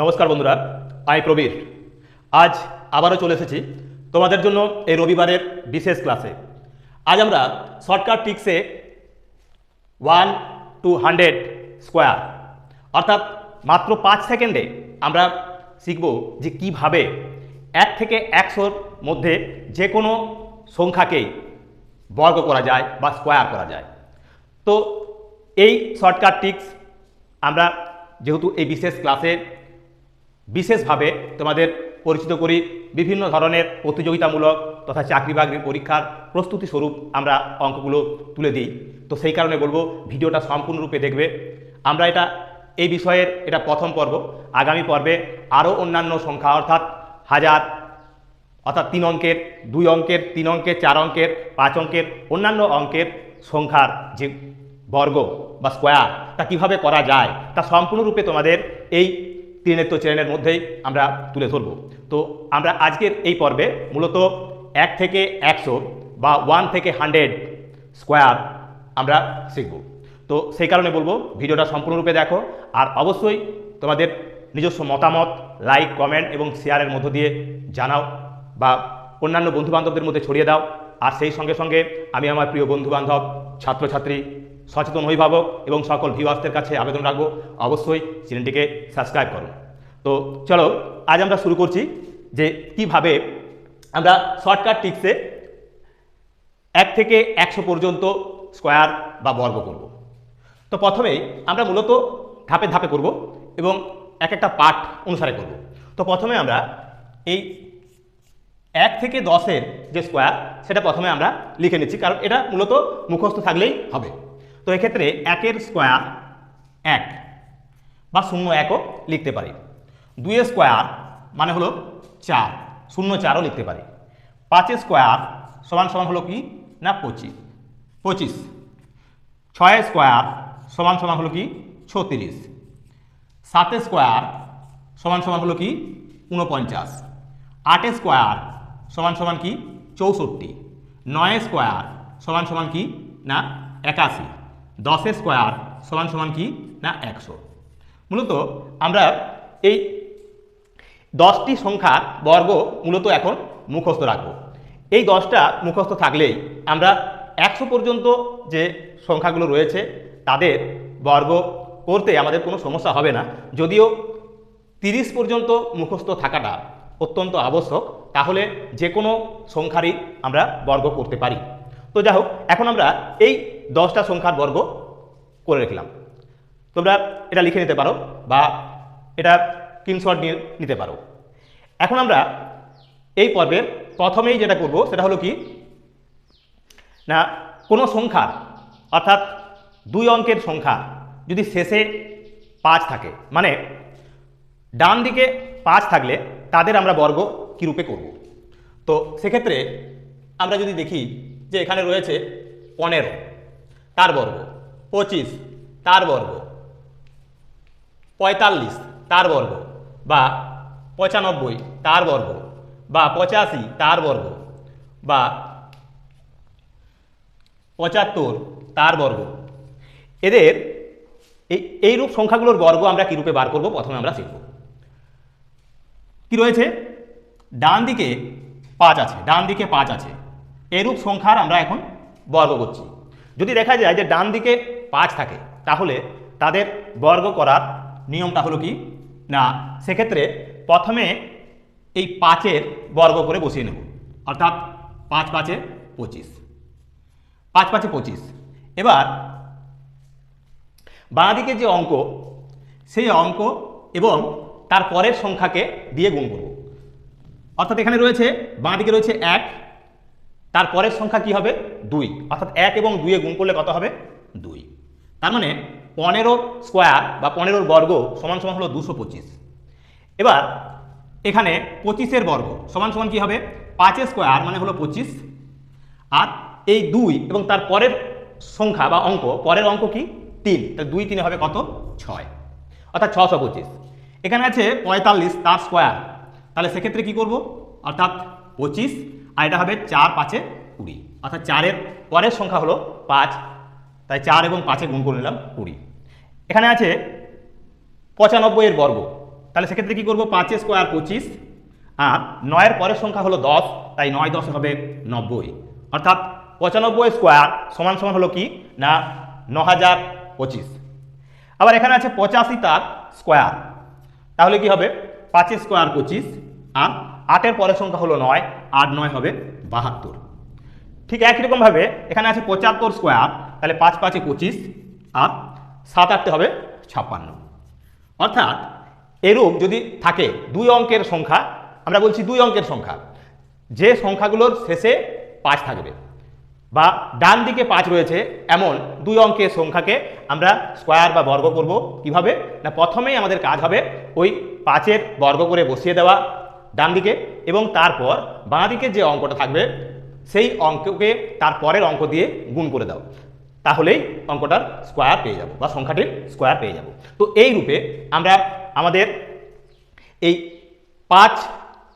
নমস্কার বন্ধুরা, আমি প্রবীর। আজ আবারও চলে এসেছি তোমাদের জন্য এই রবিবারের বিশেষ ক্লাসে। আজ আমরা শর্টকাট টিক্সে ওয়ান টু হান্ড্রেড স্কোয়ার অর্থাৎ মাত্র পাঁচ সেকেন্ডে আমরা শিখব যে কীভাবে এক থেকে একশোর মধ্যে যে কোনো সংখ্যাকেই বর্গ করা যায় বা স্কোয়ার করা যায়। তো এই শর্টকাট টিক্স আমরা যেহেতু এই বিশেষ ক্লাসে বিশেষভাবে তোমাদের পরিচিত করি বিভিন্ন ধরনের প্রতিযোগিতামূলক তথা চাকরি বাকরির পরীক্ষার প্রস্তুতি স্বরূপ আমরা অঙ্কগুলো তুলে দিই। তো সেই কারণে বলব, ভিডিওটা সম্পূর্ণরূপে দেখবে। আমরা এটা, এই বিষয়ের এটা প্রথম পর্ব। আগামী পর্বে আরও অন্যান্য সংখ্যা, অর্থাৎ হাজার, অর্থাৎ তিন অঙ্কের, দুই অঙ্কের, তিন অঙ্কের, চার অঙ্কের, পাঁচ অঙ্কের, অন্যান্য অঙ্কের সংখ্যার যে বর্গ বা স্কোয়ার তা কীভাবে করা যায়, তা সম্পূর্ণরূপে তোমাদের এই ত্রিনেত্র চ্যানেলের মধ্যেই আমরা তুলে ধরব। তো আমরা আজকের এই পর্বে মূলত এক থেকে একশো বা ওয়ান থেকে হান্ড্রেড স্কোয়ার আমরা শিখব। তো সেই কারণে বলব, ভিডিওটা সম্পূর্ণরূপে দেখো আর অবশ্যই তোমাদের নিজস্ব মতামত লাইক কমেন্ট এবং শেয়ারের মধ্য দিয়ে জানাও বা অন্যান্য বন্ধুবান্ধবদের মধ্যে ছড়িয়ে দাও। আর সেই সঙ্গে সঙ্গে আমি আমার প্রিয় বন্ধুবান্ধব, ছাত্রছাত্রী সচেতন অভিভাবক এবং সকল ভিউয়ার্সদের কাছে আবেদন রাখব। অবশ্যই চ্যানেলটিকে সাবস্ক্রাইব করুন। তো চলো, আজ আমরা শুরু করছি যে কীভাবে আমরা শর্টকাট টিক্সে এক থেকে একশো পর্যন্ত স্কোয়ার বা বর্গ করব। তো প্রথমেই আমরা মূলত ধাপে ধাপে করব এবং এক একটা পার্ট অনুসারে করব। তো প্রথমে আমরা এই এক থেকে দশের যে স্কোয়ার সেটা প্রথমে আমরা লিখে নিচ্ছি, কারণ এটা মূলত মুখস্থ থাকলেই হবে। তো এক্ষেত্রে একের স্কোয়ার এক বা শূন্য একও লিখতে পারি। দুইয়ের স্কোয়ার মানে হলো চার, শূন্য চারও লিখতে পারি। পাঁচের স্কোয়ার সমান সমান হলো কি না পঁচিশ? পঁচিশ। ছয়ের স্কোয়ার সমান সমান হলো কি ছত্রিশ। সাতের স্কোয়ার সমান সমান হলো কি ঊনপঞ্চাশ। আটের স্কোয়ার সমান সমান কি চৌষট্টি। নয় স্কোয়ার সমান সমান কি না একাশি। দশের স্কোয়ার সমান সমান কি? না, একশো। মূলত আমরা এই দশটি সংখ্যার বর্গ মূলত এখন মুখস্থ রাখব। এই দশটা মুখস্থ থাকলেই আমরা একশো পর্যন্ত যে সংখ্যাগুলো রয়েছে, তাদের বর্গ করতে আমাদের কোনো সমস্যা হবে না। যদিও তিরিশ পর্যন্ত মুখস্থ থাকাটা অত্যন্ত আবশ্যক, তাহলে যে কোনো সংখ্যারই আমরা বর্গ করতে পারি। তো যাই হোক, এখন আমরা এই দশটা সংখ্যার বর্গ করে রাখলাম। তোমরা এটা লিখে নিতে পারো বা এটা স্ক্রিনশট নিয়ে নিতে পারো। এখন আমরা এই পর্বের প্রথমেই যেটা করব সেটা হলো কি? না, কোনো সংখ্যার অর্থাৎ দুই অঙ্কের সংখ্যা যদি শেষে পাঁচ থাকে মানে ডান দিকে পাঁচ থাকলে তাদের আমরা বর্গ কী রূপে করব? তো সেক্ষেত্রে আমরা যদি দেখি যে এখানে রয়েছে পনেরো, তার বর্গ। পঁচিশ, তার বর্গ। পঁয়তাল্লিশ, তার বর্গ। বা পঁচানব্বই, তার বর্গ। বা পঁচাশি, তার বর্গ। বা পঁচাত্তর, তার বর্গ। এদের এই এইরূপ সংখ্যাগুলোর বর্গ আমরা কী রূপে বার করব? প্রথমে আমরা শিখব। কি রয়েছে? ডান দিকে পাঁচ আছে, ডান দিকে পাঁচ আছে। এরূপ সংখ্যার আমরা এখন বর্গ করছি। যদি দেখা যায় যে ডান দিকে পাঁচ থাকে, তাহলে তাদের বর্গ করার নিয়মটা হলো কি? না, সেক্ষেত্রে প্রথমে এই পাঁচের বর্গ করে বসিয়ে নেব। অর্থাৎ পাঁচ পাঁচে পঁচিশ। পাঁচ পাঁচে পঁচিশ। এবার বাঁ দিকে যে অঙ্ক, সেই অঙ্ক এবং তার পরের সংখ্যাকে দিয়ে গুণ করব। অর্থাৎ এখানে রয়েছে, বাঁ দিকে রয়েছে এক তার পরের সংখ্যা কি হবে? দুই। অর্থাৎ এক এবং দুইয়ে গুণ করলে কত হবে? দুই। তার মানে পনেরো স্কোয়ার বা পনেরোর বর্গ সমান সমান হলো দুশো পঁচিশ। এবার এখানে পঁচিশের বর্গ সমান সমান কি হবে? পাঁচের স্কোয়ার মানে হলো পঁচিশ। আর এই দুই এবং তার পরের সংখ্যা বা অঙ্ক, পরের অঙ্ক কি? তিন। তাহলে দুই তিনে হবে কত? ছয়। অর্থাৎ ছশো পঁচিশ। এখানে আছে পঁয়তাল্লিশ তার স্কোয়ার। তাহলে সেক্ষেত্রে কি করব? অর্থাৎ পঁচিশ আর এটা হবে চার পাঁচে কুড়ি। অর্থাৎ চারের পরের সংখ্যা হলো পাঁচ। তাই চার এবং পাঁচে গুণ করে নিলাম কুড়ি। এখানে আছে পঁচানব্বইয়ের বর্গ। তাহলে সেক্ষেত্রে কী করব? পাঁচের স্কোয়ার পঁচিশ। আর নয়ের পরের সংখ্যা হলো দশ। তাই নয় দশ হবে নব্বই। অর্থাৎ পঁচানব্বই স্কোয়ার সমান সমান হলো কি? না ন হাজার পঁচিশ। আবার এখানে আছে পঁচাশি তার স্কোয়ার। তাহলে কি হবে? পাঁচের স্কোয়ার পঁচিশ। আর আটের পরের সংখ্যা হলো নয়, আট নয় হবে বাহাত্তর। ঠিক একই রকমভাবে এখানে আছে পঁচাত্তর স্কোয়ার তাহলে পাঁচ পাঁচে পঁচিশ, আর সাত আটতে হবে ছাপ্পান্ন। অর্থাৎ এরূপ যদি থাকে দুই অঙ্কের সংখ্যা, আমরা বলছি দুই অঙ্কের সংখ্যা, যে সংখ্যাগুলোর শেষে পাঁচ থাকবে বা ডান দিকে পাঁচ রয়েছে, এমন দুই অঙ্কের সংখ্যাকে আমরা স্কোয়ার বা বর্গ করব কীভাবে? না প্রথমেই আমাদের কাজ হবে ওই পাঁচের বর্গ করে বসিয়ে দেওয়া ডান দিকে এবং তারপর বাঁ দিকে যে অঙ্কটা থাকবে, সেই অঙ্ককে তার পরের অঙ্ক দিয়ে গুণ করে দাও। তাহলেই অঙ্কটার স্কোয়ার পেয়ে যাব বা সংখ্যাটির স্কোয়ার পেয়ে যাব। তো এই রূপে আমরা আমাদের এই পাঁচ,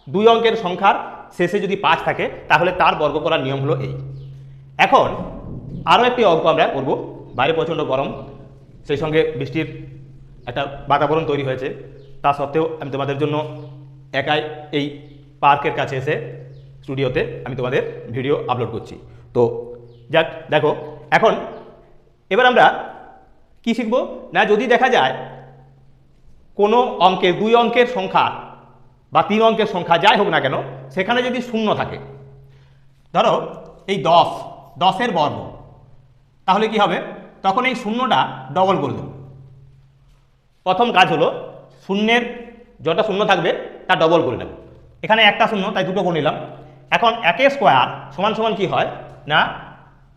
দুই অঙ্কের সংখ্যার শেষে যদি পাঁচ থাকে, তাহলে তার বর্গ করার নিয়ম হলো এই। এখন আরও একটি অঙ্ক আমরা করব। বাইরে প্রচণ্ড গরম, সেই সঙ্গে বৃষ্টির একটা বাতাবরণ তৈরি হয়েছে। তা সত্ত্বেও আমি তোমাদের জন্য একাই এই পার্কের কাছে এসে স্টুডিওতে আমি তোমাদের ভিডিও আপলোড করছি। তো যাক, দেখো, এখন এবার আমরা কি শিখব? না, যদি দেখা যায় কোনো অঙ্কের, দুই অঙ্কের সংখ্যা বা তিন অঙ্কের সংখ্যা যাই হোক না কেন, সেখানে যদি শূন্য থাকে, ধরো এই দশ, দশের বর্গ, তাহলে কি হবে? তখন এই শূন্যটা ডবল করে দেব। প্রথম কাজ হলো শূন্যের যটা শূন্য থাকবে, তা ডবল করে নেব। এখানে একটা শূন্য, তাই দুটো করে নিলাম। এখন একের স্কোয়ার সমান সমান কি হয়? না,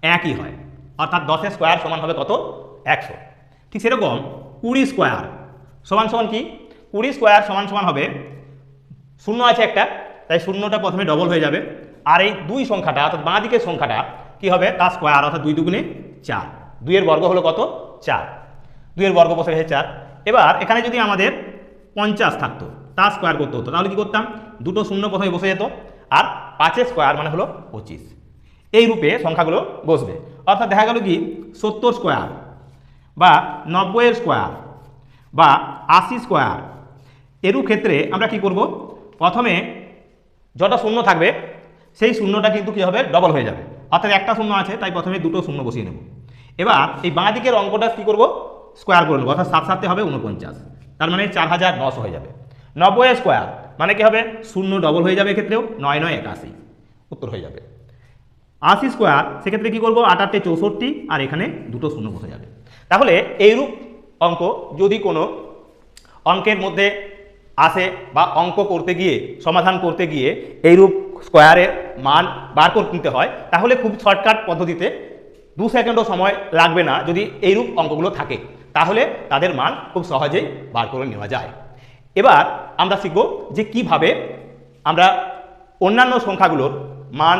একই হয়। অর্থাৎ দশের স্কোয়ার সমান হবে কত? একশো। ঠিক সেরকম কুড়ি স্কোয়ার সমান সমান কি? কুড়ি স্কোয়ার সমান সমান হবে, শূন্য আছে একটা, তাই শূন্যটা প্রথমে ডবল হয়ে যাবে। আর এই দুই সংখ্যাটা, অর্থাৎ বাঁ দিকের সংখ্যাটা, কি হবে? তার স্কোয়ার অর্থাৎ দুই দুগুণে চার। দুইয়ের বর্গ হলো কত? চার। দুইয়ের বর্গ বসে গেছে চার। এবার এখানে যদি আমাদের পঞ্চাশ থাকতো, তা স্কোয়ার করতে হতো। তাহলে কী করতাম? দুটো শূন্য প্রথমে বসে যেত? আর পাঁচের স্কোয়ার মানে হলো পঁচিশ। এই রূপে সংখ্যাগুলো বসবে। অর্থাৎ দেখা গেল কি? সত্তর স্কোয়ার বা নব্বইয়ের স্কোয়ার বা আশি স্কোয়ার এরূপ ক্ষেত্রে আমরা কি করব? প্রথমে যটা শূন্য থাকবে, সেই শূন্যটা কিন্তু কী হবে? ডবল হয়ে যাবে। অর্থাৎ একটা শূন্য আছে, তাই প্রথমে দুটো শূন্য বসিয়ে নেব। এবার এই বাঁ দিকের অঙ্কটা কী করব? স্কোয়ার করে নেব। অর্থাৎ সাত সাতে হবে উনপঞ্চাশ তার মানে চার হাজার নশো হয়ে যাবে। নব্বই স্কোয়ার মানে কি হবে? শূন্য ডবল হয়ে যাবে এক্ষেত্রেও, নয় নয় একাশি। উত্তর হয়ে যাবে। আশি স্কোয়ার সেক্ষেত্রে কী করব? আটাটে চৌষট্টি, আর এখানে দুটো শূন্য বসে যাবে। তাহলে এইরূপ অঙ্ক যদি কোনো অঙ্কের মধ্যে আসে বা অঙ্ক করতে গিয়ে, সমাধান করতে গিয়ে এইরূপ স্কোয়ারের মান বার করে নিতে হয়, তাহলে খুব শর্টকাট পদ্ধতিতে দু সেকেন্ডও সময় লাগবে না যদি এইরূপ অঙ্কগুলো থাকে। তাহলে তাদের মান খুব সহজেই বার করে নেওয়া যায়। এবার আমরা শিখব যে কীভাবে আমরা অন্যান্য সংখ্যাগুলোর মান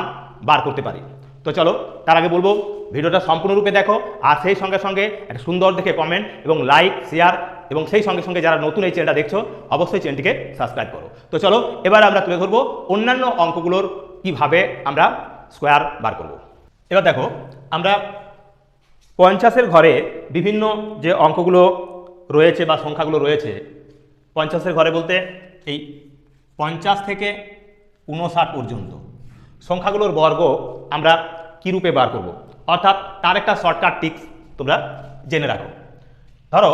বার করতে পারি। তো চলো, তার আগে বলব, ভিডিওটা সম্পূর্ণরূপে দেখো আর সেই সঙ্গে সঙ্গে একটা সুন্দর দেখে কমেন্ট এবং লাইক শেয়ার এবং সেই সঙ্গে সঙ্গে যারা নতুন এই চ্যানেলটা দেখছ, অবশ্যই চ্যানেলটিকে সাবস্ক্রাইব করো। তো চলো, এবার আমরা তুলে ধরবো অন্যান্য অঙ্কগুলোর কীভাবে আমরা স্কোয়ার বার করব। এবার দেখো, আমরা পঞ্চাশের ঘরে বিভিন্ন যে অঙ্কগুলো রয়েছে বা সংখ্যাগুলো রয়েছে, পঞ্চাশের ঘরে বলতে এই পঞ্চাশ থেকে উনষাট পর্যন্ত সংখ্যাগুলোর বর্গ আমরা কী রূপে বার করব? অর্থাৎ তার একটা শর্টকাট টিক্স তোমরা জেনে রাখো। ধরো,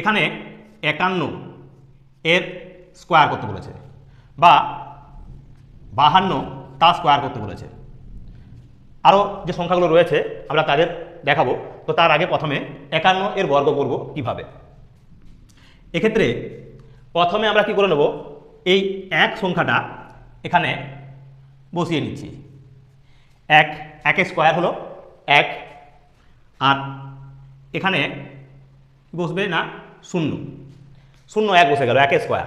এখানে একান্ন এর স্কোয়ার করতে বলেছে বা বাহান্ন তা স্কোয়ার করতে বলেছে। আরও যে সংখ্যাগুলো রয়েছে, আমরা তাদের দেখাবো। তো তার আগে প্রথমে একান্ন এর বর্গ করব কীভাবে? এক্ষেত্রে প্রথমে আমরা কি করে নেব? এই এক সংখ্যাটা এখানে বসিয়ে নিচ্ছি। এক, একের স্কোয়ার হলো এক। আর এখানে বসবে না শূন্য। শূন্য এক বসে গেল, একের স্কোয়ার।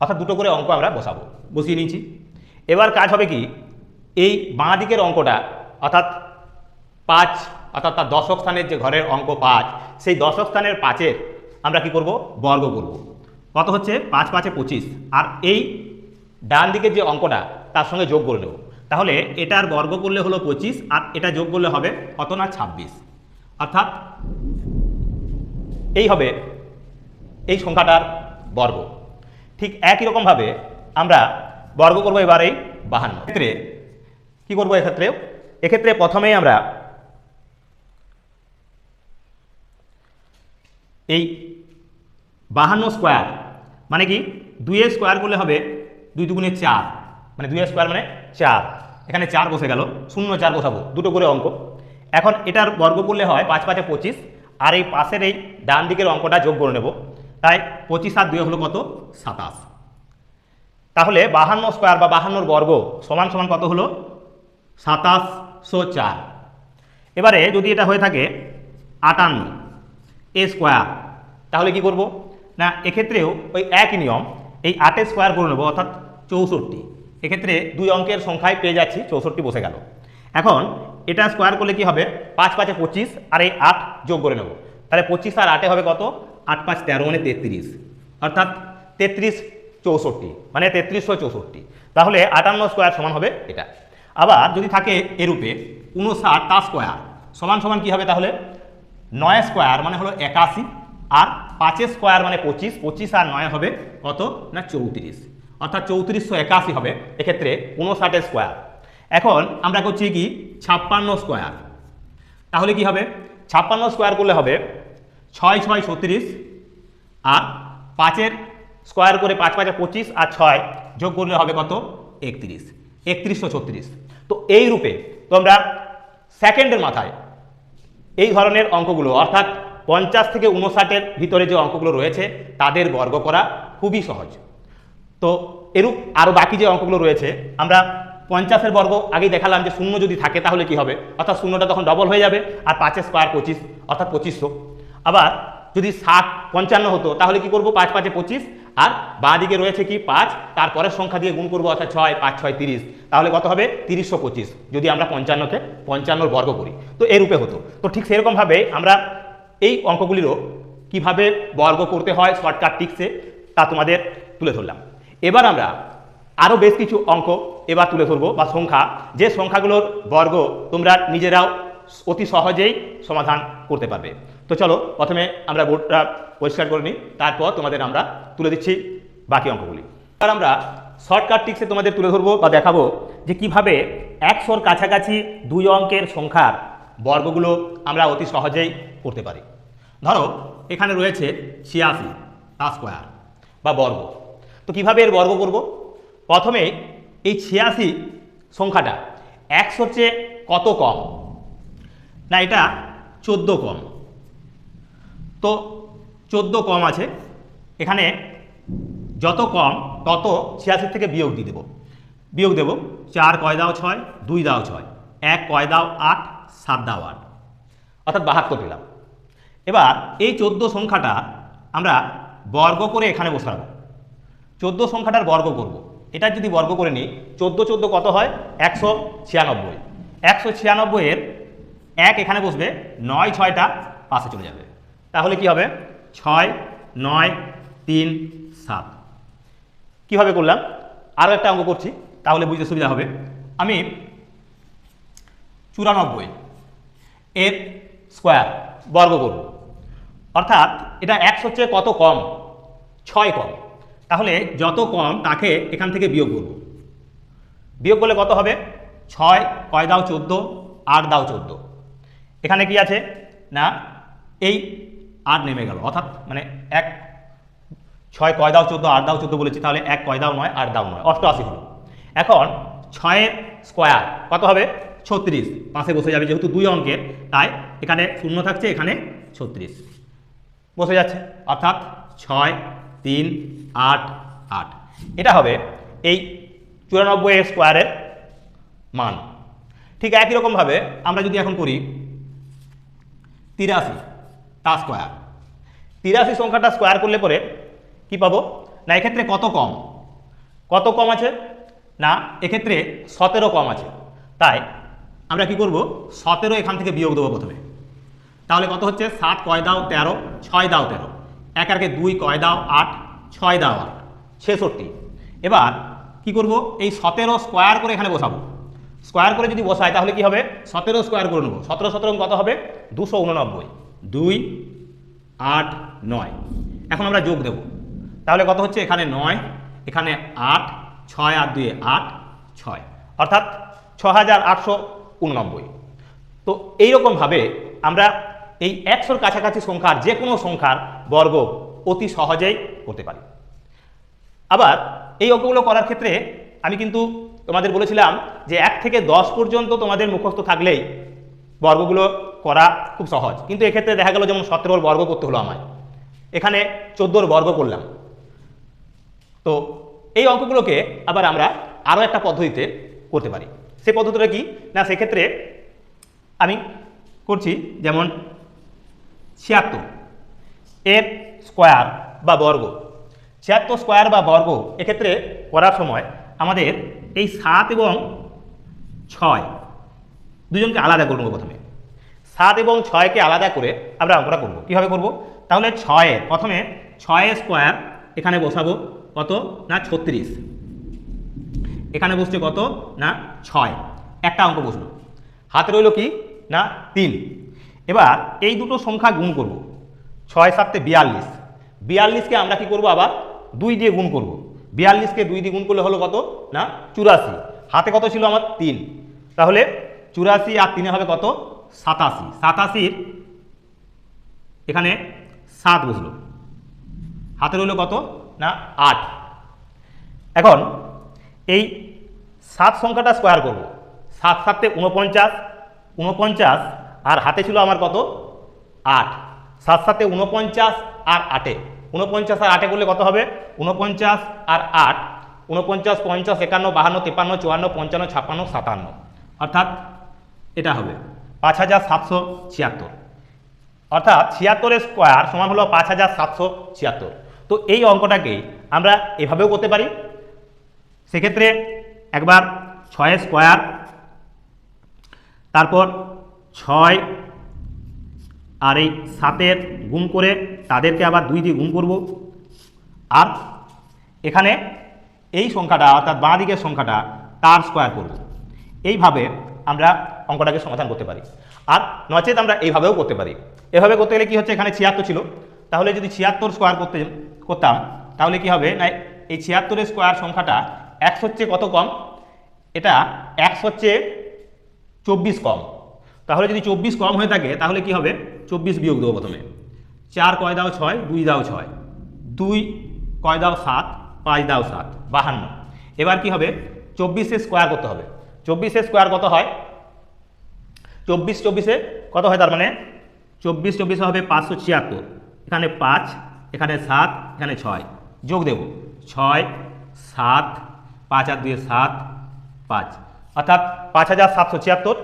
অর্থাৎ দুটো করে অঙ্ক আমরা বসাবো। বসিয়ে নিয়েছি এবার কাজ হবে কি? এই বাঁ দিকের অঙ্কটা অর্থাৎ পাঁচ, অর্থাৎ তার দশক স্থানের যে ঘরের অঙ্ক পাঁচ, সেই দশক স্থানের পাঁচের আমরা কি করব? বর্গ করব। কত হচ্ছে? পাঁচ, পাঁচে পঁচিশ। আর এই ডান দিকের যে অঙ্কটা, তার সঙ্গে যোগ করে নেব। তাহলে এটার বর্গ করলে হলো পঁচিশ, আর এটা যোগ করলে হবে কত না ছাব্বিশ। অর্থাৎ এই হবে এই সংখ্যাটার বর্গ। ঠিক একই রকমভাবে আমরা বর্গ করব এবার এই বাহান্ন। ক্ষেত্রে কী করব এক্ষেত্রে এক্ষেত্রে প্রথমেই আমরা এই বাহান্ন স্কোয়ার মানে কি? দুইয়ের স্কোয়ার করলে হবে দুই দুগুণে চার। মানে দুইয়ের স্কোয়ার মানে চার। এখানে চার বসে গেল, শূন্য চার বসাবো, দুটো করে অঙ্ক। এখন এটার বর্গ করলে হয় পাঁচ পাঁচে পঁচিশ, আর এই পাশের এই ডান দিকের অঙ্কটা যোগ করে নেব। তাই পঁচিশ আর দুই হলো কত? সাতাশ। তাহলে বাহান্ন স্কোয়ার বা বাহান্নর বর্গ সমান সমান কত হলো? সাতাশশো চার। এবারে যদি এটা হয়ে থাকে আটান্ন এ স্কোয়ার, তাহলে কি করব? না, এক্ষেত্রেও ওই একই নিয়ম, এই আটের স্কোয়ার করে নেব, অর্থাৎ চৌষট্টি। এক্ষেত্রে দুই অঙ্কের সংখ্যায় পেয়ে যাচ্ছি, চৌষট্টি বসে গেল। এখন এটা স্কোয়ার করলে কি হবে? পাঁচ পাঁচে পঁচিশ, আর এই আট যোগ করে নেব। তাহলে পঁচিশ আর আটে হবে কত? আট পাঁচ তেরো মানে তেত্রিশ। অর্থাৎ তেত্রিশ চৌষট্টি মানে তেত্রিশশো চৌষট্টি। তাহলে আটান্ন স্কোয়ার সমান হবে এটা। আবার যদি থাকে এরূপে উনষাট তা স্কোয়ার। সমান সমান কি হবে তাহলে? নয় স্কোয়ার মানে হলো একাশি, আর পাঁচের স্কোয়ার মানে পঁচিশ পঁচিশ আর নয় হবে কত? না, চৌত্রিশ। অর্থাৎ চৌত্রিশশো একাশি হবে, এক্ষেত্রে উনষাটের স্কোয়ার। এখন আমরা করছি কি? ছাপ্পান্ন স্কোয়ার। তাহলে কি হবে? ছাপ্পান্ন স্কোয়ার করলে হবে ছয় ছয়, ছত্রিশ, আর পাঁচের স্কোয়ার করে পাঁচ, পাঁচে পঁচিশ, আর ছয় যোগ করলে হবে কত? একত্রিশ। একত্রিশশো ছত্রিশ। তো এই রূপে তোমরা সেকেন্ডের মাথায় এই ধরনের অঙ্কগুলো, অর্থাৎ পঞ্চাশ থেকে উনষাটের ভিতরে যে অঙ্কগুলো রয়েছে, তাদের বর্গ করা খুবই সহজ। তো এরূপ আরও বাকি যে অঙ্কগুলো রয়েছে, আমরা পঞ্চাশের বর্গ আগেই দেখালাম যে শূন্য যদি থাকে তাহলে কি হবে? অর্থাৎ শূন্যটা তখন ডবল হয়ে যাবে, আর পাঁচের স্কোয়ার পঁচিশ, অর্থাৎ পঁচিশশো। আবার যদি ষাট পঞ্চান্ন হতো, তাহলে কি করব? পাঁচ, পাঁচে পঁচিশ। আর বাঁ দিকে রয়েছে কি? পাঁচ। তারপরের সংখ্যা দিয়ে গুণ করব, অর্থাৎ ছয়, পাঁচ, ছয়, তিরিশ। তাহলে কত হবে? তিরিশশো পঁচিশ। যদি আমরা পঞ্চান্নকে, পঞ্চান্নর বর্গ করি। তো এরূপে হতো। তো ঠিক সেরকমভাবে আমরা এই অঙ্কগুলিরও কীভাবে বর্গ করতে হয়, শর্টকাট টিক্সে, তা তোমাদের তুলে ধরলাম। এবার আমরা আরও বেশ কিছু অঙ্ক এবার তুলে ধরবো, বা সংখ্যা। যে সংখ্যাগুলোর বর্গ তোমরা নিজেরাও অতি সহজেই সমাধান করতে পারবে। তো চলো প্রথমে আমরা বোর্ডটা পরিষ্কার করে নিই, তারপর তোমাদের আমরা তুলে দিচ্ছি বাকি অঙ্কগুলি। এবার আমরা শর্টকাট টিক্সে তোমাদের তুলে ধরবো বা দেখাবো যে কীভাবে একশোর কাছাকাছি দুই অঙ্কের সংখ্যার বর্গগুলো আমরা অতি সহজেই করতে পারি। ধরো, এখানে রয়েছে ছিয়াশি, তা স্কোয়ার বা বর্গ। তো কীভাবে এর বর্গ করব? প্রথমে এই ছিয়াশি সংখ্যাটা একশোর চেয়ে কত কম? না, এটা চোদ্দ কম। তো চোদ্দ কম আছে। এখানে যত কম, তত ছিয়াশি থেকে বিয়োগ দিয়ে দেবো। বিয়োগ দেব, চার কয় দাও ছয়, দুই দাও ছয়, এক কয় দাও আট, সাত দাও আট। অর্থাৎ বাহাত্তর পেলাম। এবার এই চোদ্দ সংখ্যাটা আমরা বর্গ করে এখানে বসাবো। চোদ্দ সংখ্যাটার বর্গ করব। এটা যদি বর্গ করে নিই, চোদ্দ চোদ্দ কত হয়? একশো ছিয়ানব্বই। একশো ছিয়ানব্বইয়ের এক এখানে বসবে, নয় ছয়টা পাশে চলে যাবে। তাহলে কি হবে? ছয়, নয়, তিন, সাত। কীভাবে করলাম? আরও একটা অঙ্ক করছি, তাহলে বুঝতে সুবিধা হবে। আমি চুরানব্বই এর স্কোয়ার বর্গ করব। অর্থাৎ এটা একশো চেয়ে কত কম? ছয় কম। তাহলে যত কম, তাকে এখান থেকে বিয়োগ করব। বিয়োগ করলে কত হবে? ছয়, কয় দাও চোদ্দ, আট দাও চোদ্দ। এখানে কি আছে? না, এই আট নেমে গেল। অর্থাৎ মানে এক, ছয় কয় দাও চোদ্দ, আট দাও চোদ্দ বলেছি, তাহলে এক কয় দাও নয়, আট দাও নয়। অষ্টআশি হলো। এখন ছয়ের স্কোয়ার কত হবে? ছত্রিশ। পাশে বসে যাবে যেহেতু দুই অঙ্কের, তাই এখানে শূন্য থাকছে, এখানে ছত্রিশ। বসে যাচ্ছে। অর্থাৎ ছয়, তিন, আট আট। এটা হবে এই চুরানব্বই স্কোয়ারের মান। ঠিক একই রকমভাবে আমরা যদি এখন করি, তিরাশি। তা স্কোয়ার তিরাশি সংখ্যাটা স্কোয়ার করলে পরে কি পাবো? না, এক্ষেত্রে কত কম? কত কম আছে? না, এক্ষেত্রে সতেরো কম আছে। তাই আমরা কি করব? সতেরো এখান থেকে বিয়োগ দেবো প্রথমে। তাহলে কত হচ্ছে? সাত, কয় দাও, তেরো, ছয় দাও, তেরো। এক আরকে দুই, কয় দাও, আট, ছয় দাও, আট। ছেষট্টি। এবার কি করব? এই সতেরো স্কোয়ার করে এখানে বসাবো। স্কোয়ার করে যদি বসাই, তাহলে কি হবে? সতেরো স্কোয়ার করে নেব। সতেরো সতেরো কত হবে? দুশো উননব্বই। দুই, আট, নয়। এখন আমরা যোগ দেব। তাহলে কত হচ্ছে? এখানে নয়, এখানে আট, ছয় আর দুয়ে আট, ছয়। অর্থাৎ ছ হাজার আটশো উননব্বই। তো এইরকমভাবে আমরা এই একশোর কাছাকাছি সংখ্যার যে কোনো সংখ্যার বর্গ অতি সহজেই করতে পারি। আবার এই অঙ্কগুলো করার ক্ষেত্রে আমি কিন্তু তোমাদের বলেছিলাম যে এক থেকে দশ পর্যন্ত তোমাদের মুখস্থ থাকলেই বর্গগুলো করা খুব সহজ। কিন্তু এক্ষেত্রে দেখা গেল যেমন সতেরোর বর্গ করতে হলো আমায়। এখানে চোদ্দোর বর্গ করলাম। তো এই অঙ্কগুলোকে আবার আমরা আরও একটা পদ্ধতিতে করতে পারি। সেই পদ্ধতিটা কি? না, সেক্ষেত্রে আমি করছি যেমন ছিয়াত্তর এর স্কোয়ার বা বর্গ। ছিয়াত্তর স্কোয়ার বা বর্গ এক্ষেত্রে করার সময় আমাদের এই সাত এবং ছয় দুজনকে আলাদা করব প্রথমে। সাত এবং ছয়কে আলাদা করে আমরা অঙ্কটা করব। কীভাবে করব? তাহলে ছয়ের, প্রথমে ছয়ের স্কোয়ার এখানে বসাবো কত না ছত্রিশ। এখানে বসছে কত না ছয়। একটা অঙ্ক বসল। হাতে রইল কি? না তিন। এবার এই দুটো সংখ্যা গুণ করব। ছয় সাতে বিয়াল্লিশ। বিয়াল্লিশকে আমরা কি করব আবার? দুই দিয়ে গুণ করব। বিয়াল্লিশকে দুই দিয়ে গুণ করলে হলো কত? না চুরাশি। হাতে কত ছিল আমার? তিন। তাহলে চুরাশি আর তিনে হবে কত? সাতাশি। সাতাশির এখানে সাত বসল। হাতে রইল কত না আট। এখন এই সাত সংখ্যাটা স্কোয়ার করব। সাত সাতে উনপঞ্চাশ উনপঞ্চাশ আর হাতে ছিল আমার কত? আট। সাত সাতে উনপঞ্চাশ আর আটে। উনপঞ্চাশ আর আটে করলে কত হবে? উনপঞ্চাশ আর আট। উনপঞ্চাশ পঞ্চাশ, একান্ন, বাহান্ন, তেপান্ন, চুয়ান্ন, পঞ্চান্ন, ছাপ্পান্ন, সাতান্ন। অর্থাৎ এটা হবে। পাঁচ হাজার সাতশো ছিয়াত্তর। অর্থাৎ ছিয়াত্তরের স্কোয়ার সমান হলো পাঁচ হাজার সাতশো ছিয়াত্তর। তো এই অঙ্কটাকে আমরা এভাবেও করতে পারি। সেক্ষেত্রে একবার ছয়ের স্কোয়ার, তারপর ছয় আর এই সাতের গুণ করে তাদেরকে আবার দুই দিয়ে গুণ করব। আর এখানে এই সংখ্যাটা, অর্থাৎ বাঁ দিকের সংখ্যাটা, তার স্কোয়ার করব। এইভাবে আমরা অঙ্কটাকে সমাধান করতে পারি। আর নচেত আমরা এইভাবেও করতে পারি। এভাবে করতে গেলে কি হচ্ছে? এখানে ছিয়াত্তর ছিল। তাহলে যদি ছিয়াত্তর স্কোয়ার করতে করতাম, তাহলে কি হবে? না, এই ছিয়াত্তরের স্কোয়ার সংখ্যাটা একশো হচ্ছে কত কম? এটা একশো হচ্ছে চব্বিশ কম। তাহলে যদি চব্বিশ কম হয়ে থাকে, তাহলে কি হবে? চব্বিশ বিয়োগ দেবো প্রথমে। চার কয় দাও ছয়, দুই দাও ছয়। দুই কয় দাও সাত, পাঁচ দাও সাত। বাহান্ন। এবার কি হবে? চব্বিশে স্কোয়ার করতে হবে। চব্বিশে স্কোয়ার কত হয়? চব্বিশ চব্বিশে কত হয় তার মানে? চব্বিশ চব্বিশে হবে পাঁচশো ছিয়াত্তর। এখানে পাঁচ, এখানে সাত, এখানে ছয়। যোগ দেব। ছয়, সাত, পাঁচ আর দুয়ে সাত, পাঁচ। অর্থাৎ পাঁচ হাজার সাতশো ছিয়াত্তর,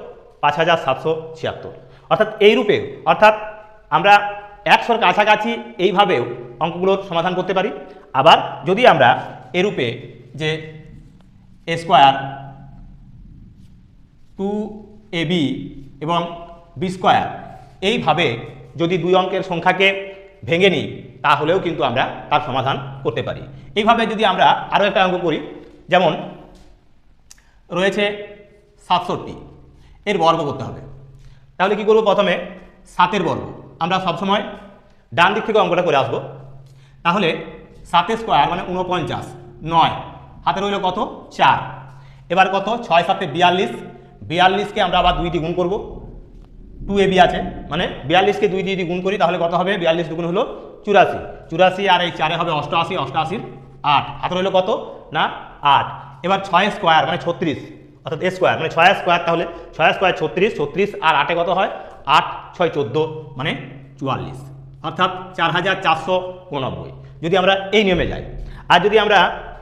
পাঁচ হাজার সাতশো ছিয়াত্তর। অর্থাৎ এইরূপে অর্থাৎ আমরা একশোর কাছাকাছি এইভাবেও অঙ্কগুলোর সমাধান করতে পারি। আবার যদি আমরা এরূপে যে স্কোয়ার টু এ বি এবং বি স্কোয়ার এইভাবে যদি দুই অঙ্কের সংখ্যাকে ভেঙে নিই, তাহলেও কিন্তু আমরা তার সমাধান করতে পারি। এইভাবে যদি আমরা আরও একটা অঙ্ক করি, যেমন রয়েছে সাতষট্টি, এর বর্গ করতে হবে। তাহলে কি করব প্রথমে? সাতের বর্গ। আমরা সবসময় ডান দিক থেকে অঙ্কটা করে আসব। তাহলে সাতের স্কোয়ার মানে উনপঞ্চাশ নয়। হাতে রইল কত? চার। এবার কত? ছয় সাতে বিয়াল্লিশ বিয়াল্লিশকে আমরা আবার দুই দিয়ে গুণ করব। টু এ বি আছে। মানে বিয়াল্লিশকে দুই দিয়ে গুণ করি, তাহলে কত হবে? বিয়াল্লিশ দুগুণ হলো চুরাশি। চুরাশি আর এই চারে হবে অষ্টআশি, অষ্টআশির আট। হাতে রইল কত? না, আট। এবার ছয় স্কোয়ার মানে ছত্রিশ। অর্থাৎ এ স্কোয়ার মানে ছয় স্কোয়ার তাহলে ছয় স্কোয়ার ছত্রিশ ছত্রিশ আর আটে কত হয়? আট, ছয়, চোদ্দ মানে চুয়াল্লিশ। অর্থাৎ চার হাজার চারশো উনব্বই যদি আমরা এই নিয়মে যাই, আর যদি আমরা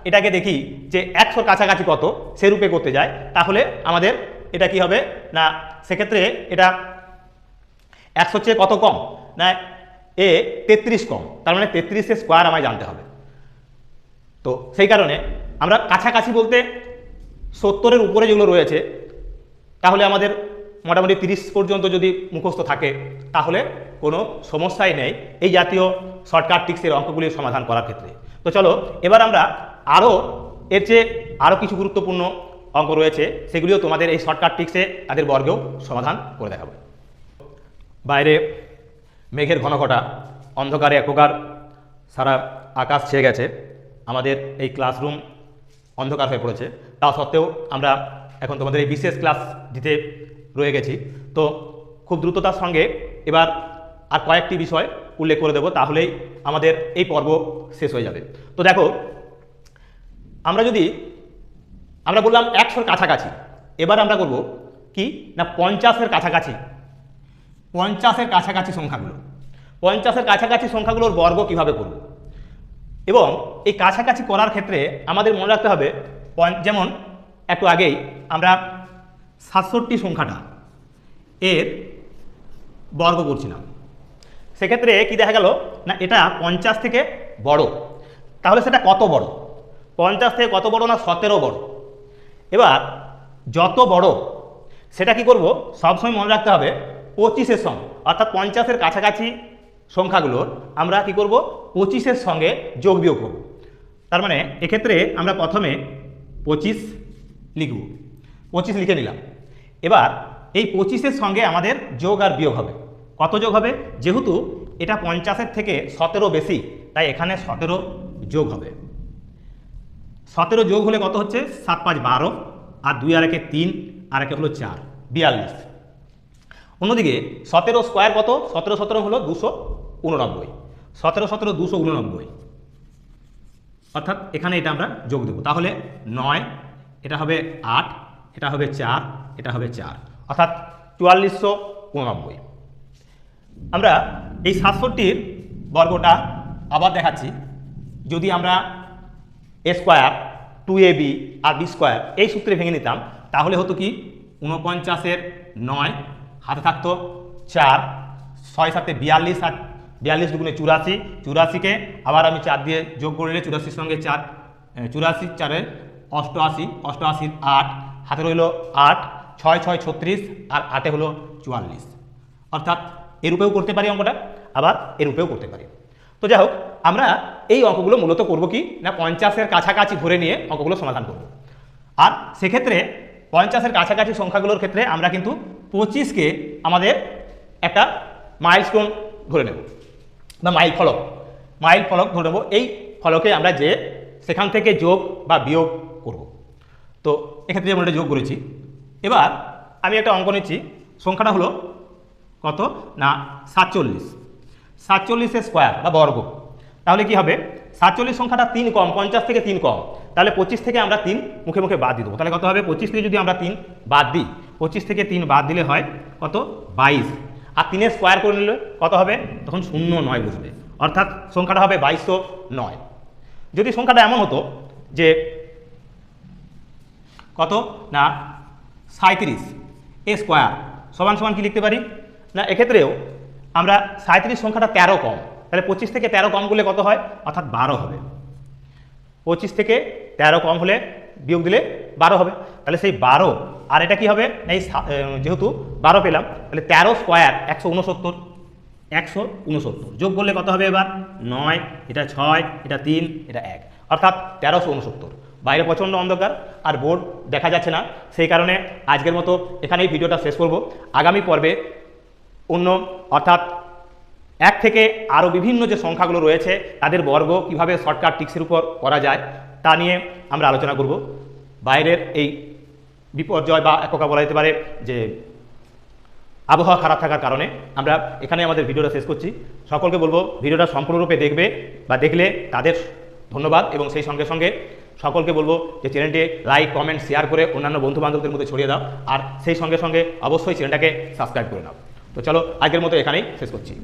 এটাকে দেখি যে একশোর কাছাকাছি কত সে রূপে করতে যায় তাহলে আমাদের এটা কি হবে? না, সেক্ষেত্রে এটা একশো চেয়ে কত কম? না, এ তেত্রিশ কম। তার মানে তেত্রিশের স্কোয়ার আমায় জানতে হবে। তো সেই কারণে আমরা কাছাকাছি বলতে সত্তরের উপরে যেগুলো রয়েছে, তাহলে আমাদের মোটামুটি তিরিশ পর্যন্ত যদি মুখস্থ থাকে, তাহলে কোনো সমস্যাই নেই এই জাতীয় শর্টকাট টিক্সের অঙ্কগুলির সমাধান করার ক্ষেত্রে। তো চলো, এবার আমরা আরও এর চেয়ে আরও কিছু গুরুত্বপূর্ণ অঙ্ক রয়েছে, সেগুলিও তোমাদের এই শর্টকাট টিক্সে তাদের বর্গেও সমাধান করে দেখাবো। বাইরে মেঘের ঘনঘটা অন্ধকারে এক প্রকার সারা আকাশ ছেয়ে গেছে। আমাদের এই ক্লাসরুম অন্ধকার হয়ে পড়েছে। তা সত্ত্বেও আমরা এখন তোমাদের এই বিশেষ ক্লাস দিতে রয়ে গেছি। তো খুব দ্রুততার সঙ্গে এবার আর কয়েকটি বিষয় উল্লেখ করে দেবো, তাহলেই আমাদের এই পর্ব শেষ হয়ে যাবে। তো দেখো, আমরা যদি আমরা বললাম একশোর কাছাকাছি। এবার আমরা করব কি? না, পঞ্চাশের কাছাকাছি। পঞ্চাশের কাছাকাছি সংখ্যাগুলো। পঞ্চাশের কাছাকাছি সংখ্যাগুলোর বর্গ কীভাবে করব? এবং এই কাছাকাছি করার ক্ষেত্রে আমাদের মনে রাখতে হবে যেমন একটু আগেই আমরা সাতষট্টি সংখ্যাটা এর বর্গ করছিলাম। সেক্ষেত্রে কি দেখা গেল? না, এটা পঞ্চাশ থেকে বড়। তাহলে সেটা কত বড়? পঞ্চাশ থেকে কত বড় না, সতেরো বড়? এবার যত বড়, সেটা কি করব? সবসময় মনে রাখতে হবে, পঁচিশের সঙ্গে, অর্থাৎ পঞ্চাশের কাছাকাছি সংখ্যাগুলোর আমরা কি করব? পঁচিশের সঙ্গে যোগ বিয়োগ করব। তার মানে এক্ষেত্রে আমরা প্রথমে পঁচিশ লিখব। পঁচিশ লিখে নিলাম। এবার এই পঁচিশের সঙ্গে আমাদের যোগ আর বিয়োগ হবে। কত যোগ হবে? যেহেতু এটা পঞ্চাশের থেকে সতেরো বেশি, তাই এখানে সতেরো যোগ হবে। সতেরো যোগ হলে কত হচ্ছে? সাত পাঁচ বারো। আর দুই আর একে তিন, আর একে হলো চার। বিয়াল্লিশ। অন্যদিকে সতেরো স্কোয়ার কত? সতেরো সতেরো হলো দুশো উননব্বই। সতেরো সতেরো দুশো উননব্বই। অর্থাৎ এখানে এটা আমরা যোগ দেবো। তাহলে নয়, এটা হবে আট, এটা হবে চার, এটা হবে চার। অর্থাৎ চুয়াল্লিশশো উননব্বই। আমরা এই সাতষট্টির বর্গটা আবার দেখাচ্ছি। যদি আমরা A square two A B R B square এই সূত্রে ভেঙে নিতাম, তাহলে হতো কি? উনপঞ্চাশের নয়, হাতে থাকতো চার, ছয় সাথে বিয়াল্লিশ আর বিয়াল্লিশ দুগুণে চুরাশি, চুরাশিকে আবার আমি চার দিয়ে যোগ করলে চুরাশির সঙ্গে চার চুরাশি চারে অষ্টআশি, অষ্টআশির আট, হাতে রইল আট, ছয় ছয় ছত্রিশ আর আটে হলো চুয়াল্লিশ। অর্থাৎ এরূপেও করতে পারি অঙ্কটা, আবার এরূপেও করতে পারি। তো যাই হোক, আমরা এই অঙ্কগুলো মূলত করব কি? না, পঞ্চাশের কাছাকাছি ধরে নিয়ে অঙ্কগুলো সমাধান করব। আর সেক্ষেত্রে পঞ্চাশের কাছাকাছি সংখ্যাগুলোর ক্ষেত্রে আমরা কিন্তু পঁচিশকে আমাদের একটা মাইলস্টোন ধরে নেব, বা মাইল ফলক। মাইল ফলক ধরে নেব। এই ফলকে আমরা যে সেখান থেকে যোগ বা বিয়োগ করব। তো এক্ষেত্রে আমরা যোগ করেছি। এবার আমি একটা অঙ্ক নিচ্ছি। সংখ্যাটা হলো কত? না, সাতচল্লিশ। সাতচল্লিশের স্কোয়ার বা বর্গ। তাহলে কি হবে? সাতচল্লিশ সংখ্যাটা তিন কম, পঞ্চাশ থেকে তিন কম। তাহলে পঁচিশ থেকে আমরা তিন মুখে মুখে বাদ দিয়ে দেবো। তাহলে কত হবে? পঁচিশ থেকে যদি আমরা তিন বাদ দিই, পঁচিশ থেকে তিন বাদ দিলে হয় কত? বাইশ। আর তিনের স্কোয়ার করে নিলে কত হবে? তখন শূন্য নয় বসবে। অর্থাৎ সংখ্যাটা হবে বাইশশো নয়। যদি সংখ্যাটা এমন হতো যে কত? না সাঁত্রিশ এ স্কোয়ার সমান সমান কি লিখতে পারি? না, এক্ষেত্রেও আমরা সাঁত্রিশ সংখ্যাটা তেরো কম। তাহলে পঁচিশ থেকে তেরো কম করলে কত হয়? অর্থাৎ বারো হবে। পঁচিশ থেকে তেরো কম হলে বিয়োগ দিলে বারো হবে। তাহলে সেই বারো, আর এটা কি হবে? এই যেহেতু বারো পেলাম, তাহলে তেরো স্কোয়ার একশো উনসত্তর একশো উনসত্তর। যোগ করলে কত হবে এবার? নয়, এটা ছয়, এটা তিন, এটা এক। অর্থাৎ তেরোশো উনসত্তর। বাইরে প্রচণ্ড অন্ধকার, আর বোর্ড দেখা যাচ্ছে না। সেই কারণে আজকের মতো এখানেই ভিডিওটা শেষ করব। আগামী পর্বে অন্য অর্থাৎ এক থেকে আরও বিভিন্ন যে সংখ্যাগুলো রয়েছে, তাদের বর্গ কীভাবে শর্টকাট টিক্সের উপর করা যায়, তা নিয়ে আমরা আলোচনা করব। বাইরের এই বিপর্যয় বা একা বলা যেতে পারে যে আবহাওয়া খারাপ থাকার কারণে আমরা এখানে আমাদের ভিডিওটা শেষ করছি। সকলকে বলব, ভিডিওটা সম্পূর্ণরূপে দেখবে বা দেখলে তাদের ধন্যবাদ এবং সেই সঙ্গে সঙ্গে সকলকে বলব যে চ্যানেলটি লাইক, কমেন্ট, শেয়ার করে অন্যান্য বন্ধু বান্ধবদের মধ্যে ছড়িয়ে দাও। আর সেই সঙ্গে সঙ্গে অবশ্যই চ্যানেলটাকে সাবস্ক্রাইব করে নাও। তো চলো আগের মতো এখানেই শেষ করছি।